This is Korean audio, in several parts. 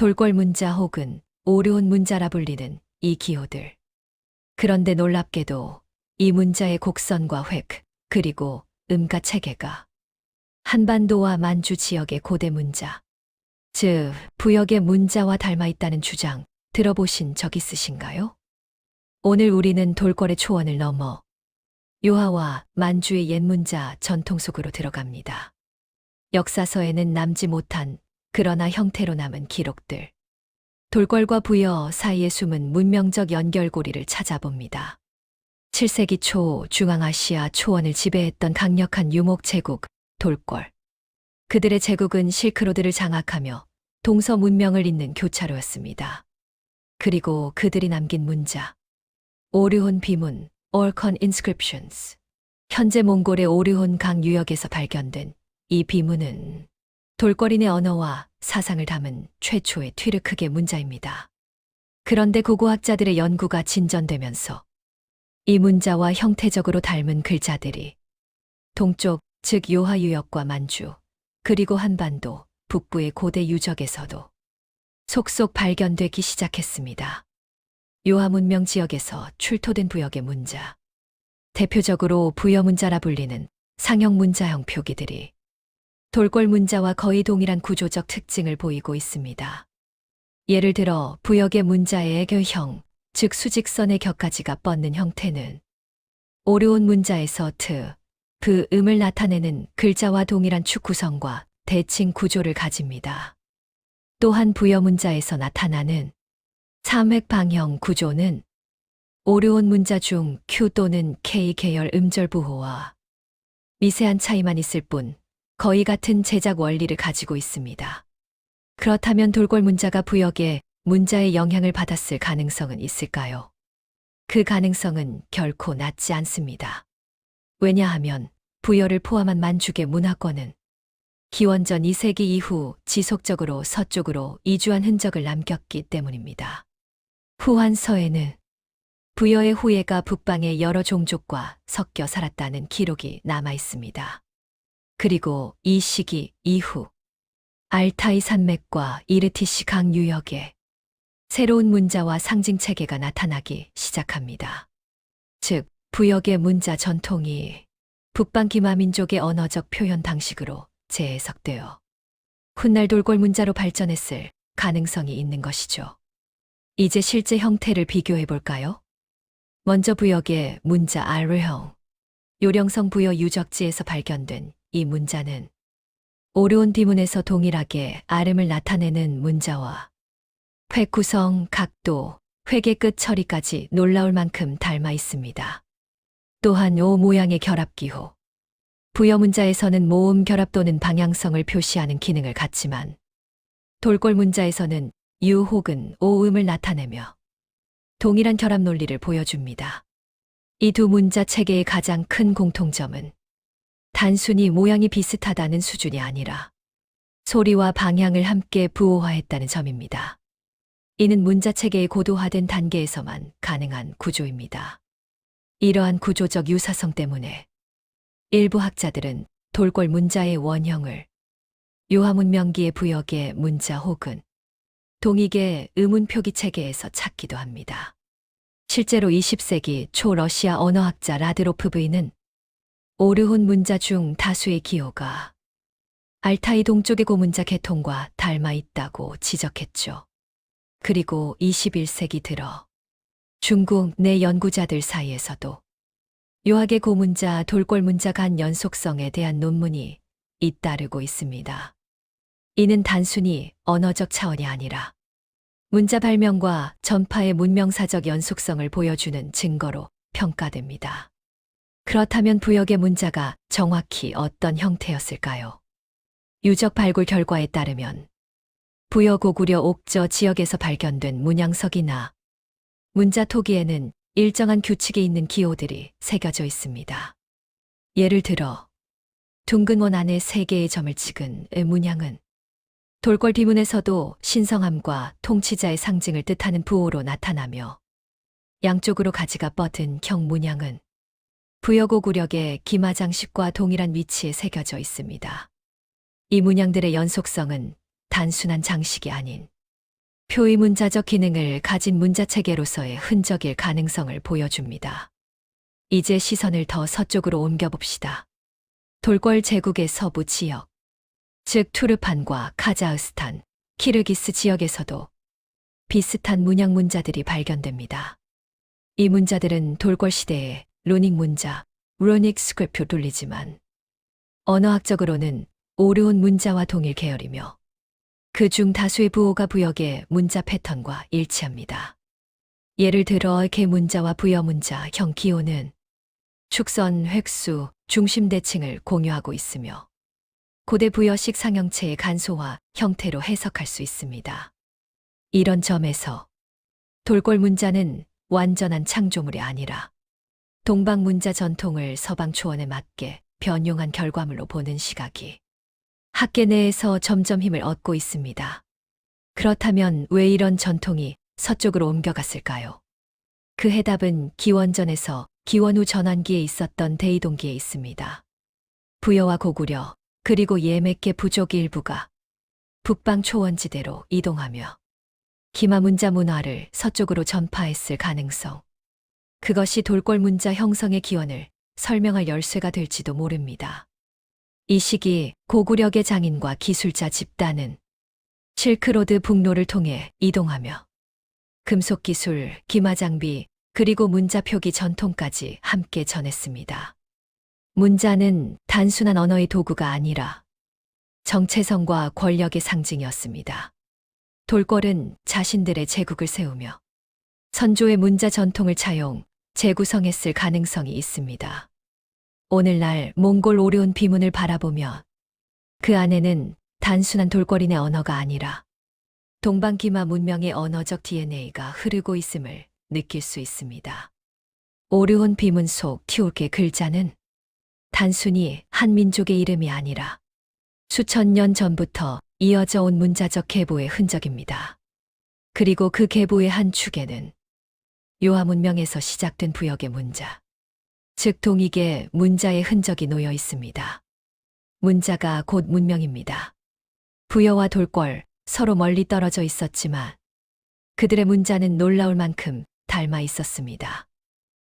돌궐 문자 혹은 오류온 문자라 불리는 이 기호들. 그런데 놀랍게도 이 문자의 곡선과 획, 그리고 음가 체계가 한반도와 만주 지역의 고대 문자, 즉 부역의 문자와 닮아 있다는 주장 들어보신 적 있으신가요? 오늘 우리는 돌궐의 초원을 넘어 요하와 만주의 옛 문자 전통 속으로 들어갑니다. 역사서에는 남지 못한 그러나 형태로 남은 기록들. 돌궐과 부여 사이에 숨은 문명적 연결고리를 찾아봅니다. 7세기 초 중앙아시아 초원을 지배했던 강력한 유목 제국 돌궐. 그들의 제국은 실크로드를 장악하며 동서 문명을 잇는 교차로였습니다. 그리고 그들이 남긴 문자. 오류혼 비문, Orkhon inscriptions. 현재 몽골의 오류혼 강 유역에서 발견된 이 비문은 돌거린의 언어와 사상을 담은 최초의 튀르크계 문자입니다. 그런데 고고학자들의 연구가 진전되면서 이 문자와 형태적으로 닮은 글자들이 동쪽, 즉 요하 유역과 만주, 그리고 한반도, 북부의 고대 유적에서도 속속 발견되기 시작했습니다. 요하 문명 지역에서 출토된 부역의 문자. 대표적으로 부여 문자라 불리는 상형 문자형 표기들이 돌골 문자와 거의 동일한 구조적 특징을 보이고 있습니다. 예를 들어 부역의 문자의 애교형, 즉 수직선의 격가지가 뻗는 형태는 오류온 문자에서 트, 그 음을 나타내는 글자와 동일한 축 구성과 대칭 구조를 가집니다. 또한 부여 문자에서 나타나는 삼획 방형 구조는 오류온 문자 중 Q 또는 K 계열 음절 부호와 미세한 차이만 있을 뿐 거의 같은 제작 원리를 가지고 있습니다. 그렇다면 돌골 문자가 부역에 문자의 영향을 받았을 가능성은 있을까요? 그 가능성은 결코 낮지 않습니다. 왜냐하면 부여를 포함한 만주의 문화권은 기원전 2세기 이후 지속적으로 서쪽으로 이주한 흔적을 남겼기 때문입니다. 후한서에는 부여의 후예가 북방의 여러 종족과 섞여 살았다는 기록이 남아 있습니다. 그리고 이 시기 이후 알타이 산맥과 이르티시 강 유역에 새로운 문자와 상징 체계가 나타나기 시작합니다. 즉, 부역의 문자 전통이 북방 기마 민족의 언어적 표현 방식으로 재해석되어 훗날 돌골 문자로 발전했을 가능성이 있는 것이죠. 이제 실제 형태를 비교해 볼까요? 먼저 부역의 문자 알르형. 요령성 부여 유적지에서 발견된 이 문자는 오르온 비문에서 동일하게 아름을 나타내는 문자와 획 구성, 각도, 획의 끝 처리까지 놀라울 만큼 닮아 있습니다. 또한 오 모양의 결합기호. 부여 문자에서는 모음 결합 또는 방향성을 표시하는 기능을 갖지만 돌골 문자에서는 유 혹은 오음을 나타내며 동일한 결합 논리를 보여줍니다. 이 두 문자 체계의 가장 큰 공통점은 단순히 모양이 비슷하다는 수준이 아니라 소리와 방향을 함께 부호화했다는 점입니다. 이는 문자 체계의 고도화된 단계에서만 가능한 구조입니다. 이러한 구조적 유사성 때문에 일부 학자들은 돌골 문자의 원형을 요하문명기의 부역의 문자 혹은 동익의 의문 표기 체계에서 찾기도 합니다. 실제로 20세기 초 러시아 언어학자 라드로프 브이는 오르혼 문자 중 다수의 기호가 알타이 동쪽의 고문자 계통과 닮아 있다고 지적했죠. 그리고 21세기 들어 중국 내 연구자들 사이에서도 요학의 고문자 돌골 문자 간 연속성에 대한 논문이 잇따르고 있습니다. 이는 단순히 언어적 차원이 아니라 문자 발명과 전파의 문명사적 연속성을 보여주는 증거로 평가됩니다. 그렇다면 부역의 문자가 정확히 어떤 형태였을까요? 유적 발굴 결과에 따르면 부여고구려 옥저 지역에서 발견된 문양석이나 문자 토기에는 일정한 규칙이 있는 기호들이 새겨져 있습니다. 예를 들어 둥근 원 안에 세 개의 점을 찍은 의 문양은 돌궐 비문에서도 신성함과 통치자의 상징을 뜻하는 부호로 나타나며 양쪽으로 가지가 뻗은 경 문양은 부여고구력의 기마 장식과 동일한 위치에 새겨져 있습니다. 이 문양들의 연속성은 단순한 장식이 아닌 표의 문자적 기능을 가진 문자 체계로서의 흔적일 가능성을 보여줍니다. 이제 시선을 더 서쪽으로 옮겨봅시다. 돌궐 제국의 서부 지역, 즉 투르판과 카자흐스탄, 키르기스 지역에서도 비슷한 문양 문자들이 발견됩니다. 이 문자들은 돌궐 시대의 루닉 문자, 루닉 스크립트 돌리지만 언어학적으로는 오르온 문자와 동일 계열이며 그 중 다수의 부호가 부역의 문자 패턴과 일치합니다. 예를 들어 개 문자와 부여 문자, 형 기호는 축선, 획수, 중심 대칭을 공유하고 있으며 고대 부여식 상형체의 간소화 형태로 해석할 수 있습니다. 이런 점에서 돌골 문자는 완전한 창조물이 아니라 동방 문자 전통을 서방 초원에 맞게 변용한 결과물로 보는 시각이 학계 내에서 점점 힘을 얻고 있습니다. 그렇다면 왜 이런 전통이 서쪽으로 옮겨갔을까요? 그 해답은 기원전에서 기원 후 전환기에 있었던 대이동기에 있습니다. 부여와 고구려, 그리고 예맥계 부족 일부가 북방 초원지대로 이동하며 기마 문자 문화를 서쪽으로 전파했을 가능성. 그것이 돌골 문자 형성의 기원을 설명할 열쇠가 될지도 모릅니다. 이 시기 고구려계 장인과 기술자 집단은 실크로드 북로를 통해 이동하며 금속 기술, 기마 장비, 그리고 문자 표기 전통까지 함께 전했습니다. 문자는 단순한 언어의 도구가 아니라 정체성과 권력의 상징이었습니다. 돌궐은 자신들의 제국을 세우며 선조의 문자 전통을 차용, 재구성했을 가능성이 있습니다. 오늘날 몽골 오르온 비문을 바라보며 그 안에는 단순한 돌궐인의 언어가 아니라 동방기마 문명의 언어적 DNA가 흐르고 있음을 느낄 수 있습니다. 오르온 비문 속 티올게 글자는 단순히 한 민족의 이름이 아니라 수천 년 전부터 이어져 온 문자적 계보의 흔적입니다. 그리고 그 계보의 한 축에는 요하 문명에서 시작된 부역의 문자, 즉 동익의 문자의 흔적이 놓여 있습니다. 문자가 곧 문명입니다. 부여와 돌궐 서로 멀리 떨어져 있었지만 그들의 문자는 놀라울 만큼 닮아 있었습니다.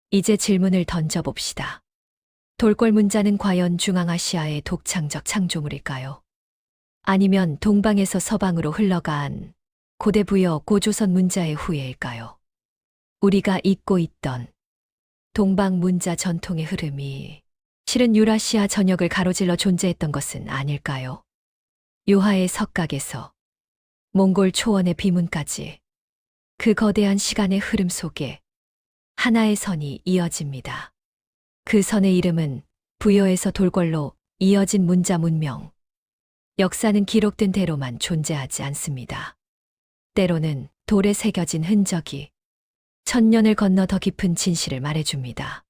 이제 질문을 던져봅시다. 돌궐 문자는 과연 중앙아시아의 독창적 창조물일까요? 아니면 동방에서 서방으로 흘러간 고대 부여 고조선 문자의 후예일까요? 우리가 잊고 있던 동방 문자 전통의 흐름이 실은 유라시아 전역을 가로질러 존재했던 것은 아닐까요? 요하의 석각에서 몽골 초원의 비문까지 그 거대한 시간의 흐름 속에 하나의 선이 이어집니다. 그 선의 이름은 부여에서 돌궐로 이어진 문자 문명. 역사는 기록된 대로만 존재하지 않습니다. 때로는 돌에 새겨진 흔적이 천년을 건너 더 깊은 진실을 말해줍니다.